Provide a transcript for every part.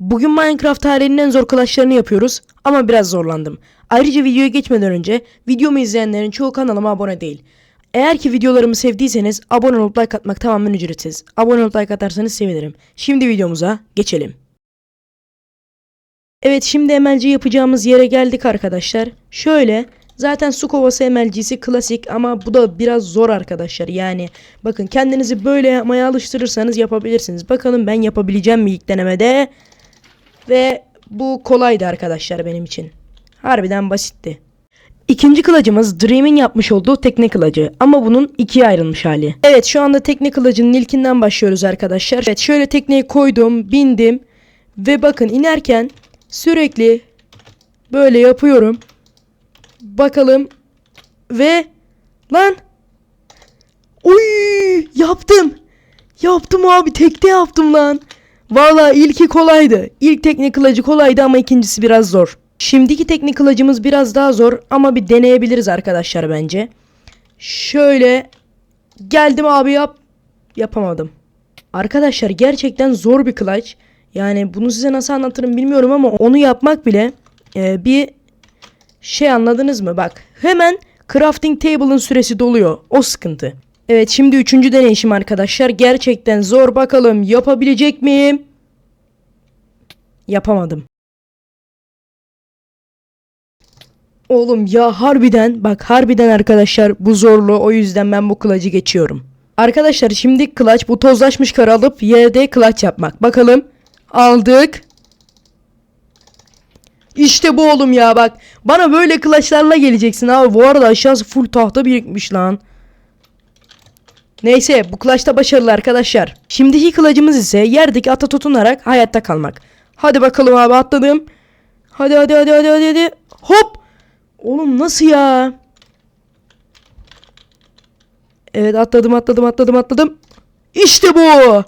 Bugün Minecraft tarihinin en zor clutchlarını yapıyoruz ama biraz zorlandım. Ayrıca videoya geçmeden önce videomu izleyenlerin çoğu kanalıma abone değil. Eğer ki videolarımı sevdiyseniz abone olup like atmak tamamen ücretsiz. Abone olup like atarsanız sevinirim. Şimdi videomuza geçelim. Evet şimdi emelci yapacağımız yere geldik arkadaşlar. Şöyle zaten su kovası emelcisi klasik ama bu da biraz zor arkadaşlar. Yani bakın kendinizi böyle yapmaya alıştırırsanız yapabilirsiniz. Bakalım ben yapabileceğim mi ilk denemede. Ve bu kolaydı arkadaşlar benim için. Harbiden basitti. İkinci kılıcımız Dream'in yapmış olduğu tekne kılıcı ama bunun ikiye ayrılmış hali. Evet şu anda tekne kılıcının ilkinden başlıyoruz arkadaşlar. Evet şöyle tekneyi koydum, bindim ve bakın inerken sürekli böyle yapıyorum. Bakalım ve lan Oy yaptım. Yaptım abi tekte yaptım lan. Valla ilki kolaydı. İlk teknik kılıcı kolaydı ama ikincisi biraz zor. Şimdiki teknik kılıcımız biraz daha zor ama bir deneyebiliriz arkadaşlar bence. Şöyle geldim abi yap. Yapamadım. Arkadaşlar gerçekten zor bir kılıç. Yani bunu size nasıl anlatırım bilmiyorum ama onu yapmak bile e, bir şey anladınız mı? Bak hemen crafting table'ın süresi doluyor. O sıkıntı. Evet şimdi üçüncü deneyişim arkadaşlar. Gerçekten zor bakalım yapabilecek miyim? Yapamadım. Oğlum ya harbiden bak harbiden arkadaşlar bu zorlu o yüzden ben bu kılıcı geçiyorum. Arkadaşlar şimdi kılıç bu tozlaşmış karı alıp yerde kılıç yapmak. Bakalım aldık. İşte bu oğlum ya bak. Bana böyle kılıçlarla geleceksin abi. Bu arada aşağısı full tahta birikmiş lan. Neyse bu kılıçta başarılı arkadaşlar. Şimdiki kılıcımız ise yerdeki ata tutunarak hayatta kalmak. Hadi bakalım abi atladım. Hadi hadi hadi hadi hadi hadi. Hop. Oğlum nasıl ya? Evet atladım atladım atladım atladım. İşte bu.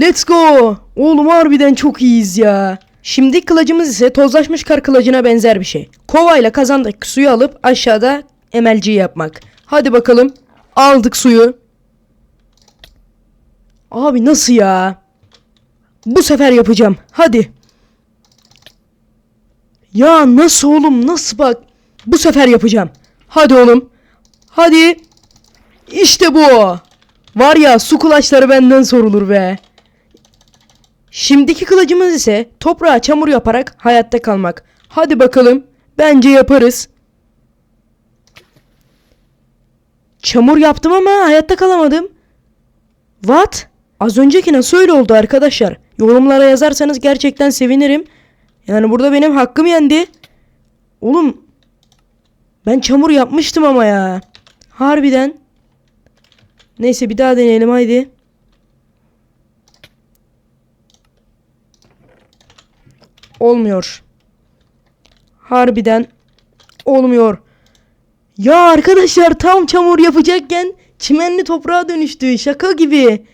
Let's go. Oğlum harbiden çok iyiyiz ya. Şimdi kılıcımız ise tozlaşmış kar kılıcına benzer bir şey. Kovayla kazandaki suyu alıp aşağıda emelci yapmak. Hadi bakalım. Aldık suyu. Abi nasıl ya? Bu sefer yapacağım. Hadi. Ya nasıl oğlum nasıl bak. Bu sefer yapacağım. Hadi oğlum. Hadi. İşte bu. Var ya su kulaçları benden sorulur be. Şimdiki kılıcımız ise toprağa çamur yaparak hayatta kalmak. Hadi bakalım. Bence yaparız. Çamur yaptım ama hayatta kalamadım. What? Az önceki nasıl öyle oldu arkadaşlar? Yorumlara yazarsanız gerçekten sevinirim. Yani burada benim hakkım yendi. Oğlum ben çamur yapmıştım ama ya. Harbiden. Neyse bir daha deneyelim haydi. Olmuyor. Harbiden olmuyor. Ya arkadaşlar tam çamur yapacakken çimenli toprağa dönüştü. Şaka gibi.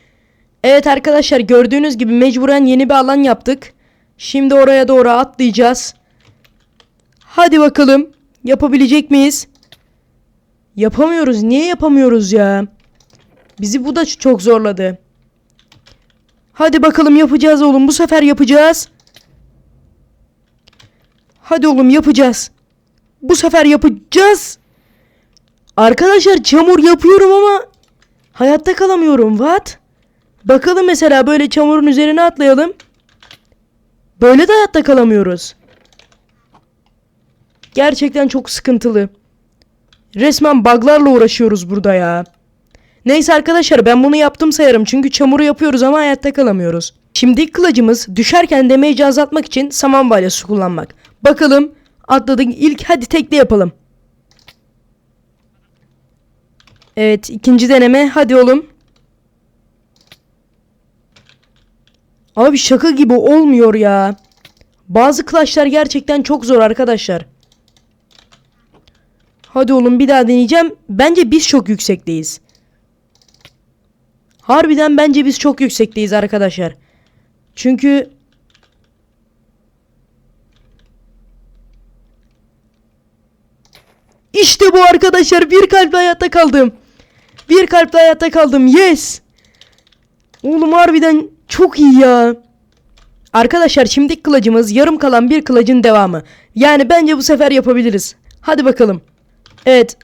Evet arkadaşlar gördüğünüz gibi mecburen yeni bir alan yaptık. Şimdi oraya doğru atlayacağız. Hadi bakalım. Yapabilecek miyiz? Yapamıyoruz. Niye yapamıyoruz ya? Bizi bu da çok zorladı. Hadi bakalım yapacağız oğlum. Bu sefer yapacağız. Hadi oğlum yapacağız. Bu sefer yapacağız. Arkadaşlar çamur yapıyorum ama hayatta kalamıyorum. What? Bakalım mesela böyle çamurun üzerine atlayalım. Böyle de hayatta kalamıyoruz. Gerçekten çok sıkıntılı. Resmen buglarla uğraşıyoruz burada ya. Neyse arkadaşlar ben bunu yaptım sayarım çünkü çamuru yapıyoruz ama hayatta kalamıyoruz. Şimdi kılıcımız düşerken damage'i azaltmak için saman balyası kullanmak. Bakalım atladık ilk hadi tekli yapalım. Evet ikinci deneme hadi oğlum. Abi şaka gibi olmuyor ya. Bazı clutchlar gerçekten çok zor arkadaşlar. Hadi oğlum bir daha deneyeceğim. Bence biz çok yüksekteyiz. Harbiden bence biz çok yüksekteyiz arkadaşlar. Çünkü İşte bu arkadaşlar bir kalple hayatta kaldım. Bir kalple hayatta kaldım. Yes. Oğlum harbiden çok iyi ya. Arkadaşlar şimdiki kılıcımız yarım kalan bir kılıcın devamı. Yani bence bu sefer yapabiliriz. Hadi bakalım. Evet.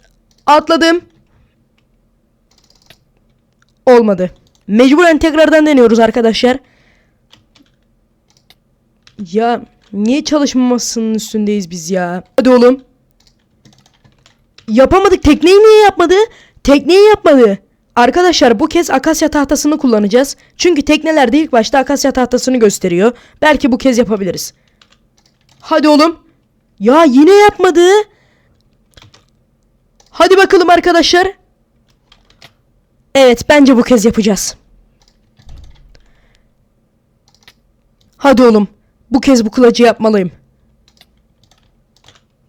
Atladım. Olmadı. Mecburen tekrardan deniyoruz arkadaşlar. Ya niye çalışmamasının üstündeyiz biz ya? Hadi oğlum. Yapamadık. Tekneyi niye yapmadı? Tekneyi yapmadı. Arkadaşlar bu kez akasya tahtasını kullanacağız. Çünkü teknelerde ilk başta akasya tahtasını gösteriyor. Belki bu kez yapabiliriz. Hadi oğlum. Ya yine yapmadı. Hadi bakalım arkadaşlar. Evet bence bu kez yapacağız. Hadi oğlum. Bu kez bu kılıcı yapmalıyım.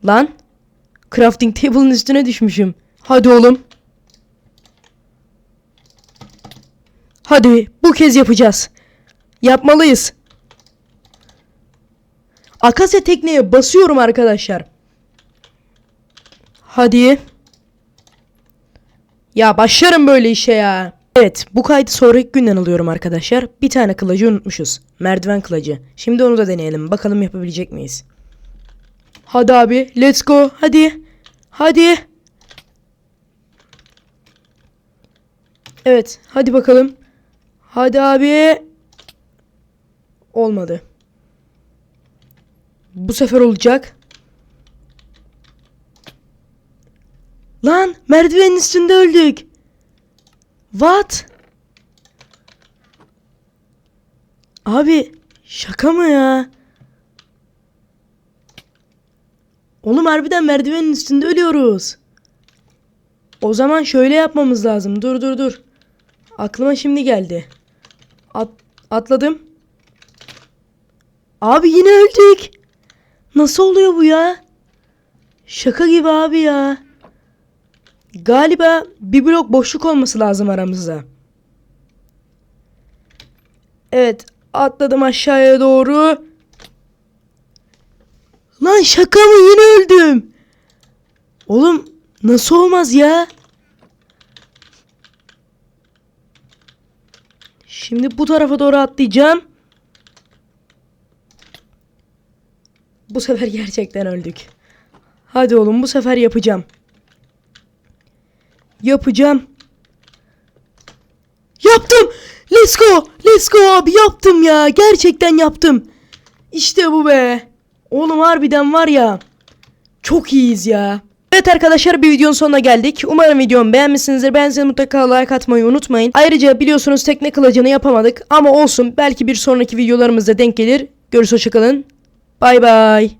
Lan. Crafting table'ın üstüne düşmüşüm. Hadi oğlum. Hadi bu kez yapacağız. Yapmalıyız. Akasya tekneye basıyorum arkadaşlar. Hadi. Ya başlarım böyle işe ya. Evet bu kaydı sonraki günden alıyorum arkadaşlar. Bir tane kılıcı unutmuşuz. Merdiven kılıcı. Şimdi onu da deneyelim. Bakalım yapabilecek miyiz? Hadi abi let's go. Hadi. Hadi. Evet hadi bakalım. Hadi abi. Olmadı. Bu sefer olacak. Lan merdivenin üstünde öldük. What? Abi şaka mı ya? Oğlum harbiden merdivenin üstünde ölüyoruz. O zaman şöyle yapmamız lazım. Dur dur dur. Aklıma şimdi geldi. At, atladım. Abi yine öldük. Nasıl oluyor bu ya? Şaka gibi abi ya. Galiba bir blok boşluk olması lazım aramızda. Evet atladım aşağıya doğru. Lan şaka mı yine öldüm. Oğlum nasıl olmaz ya? Şimdi bu tarafa doğru atlayacağım. Bu sefer gerçekten öldük. Hadi oğlum bu sefer yapacağım. Yapacağım. Yaptım. Let's go. Let's go abi yaptım ya. Gerçekten yaptım. İşte bu be. Oğlum harbiden var ya. Çok iyiyiz ya. Evet arkadaşlar bir videonun sonuna geldik. Umarım videomu beğenmişsinizdir. Beğendiyseniz mutlaka like atmayı unutmayın. Ayrıca biliyorsunuz tekne kılıcını yapamadık. Ama olsun belki bir sonraki videolarımızda denk gelir. Görüşürüz hoşçakalın. Bay bay.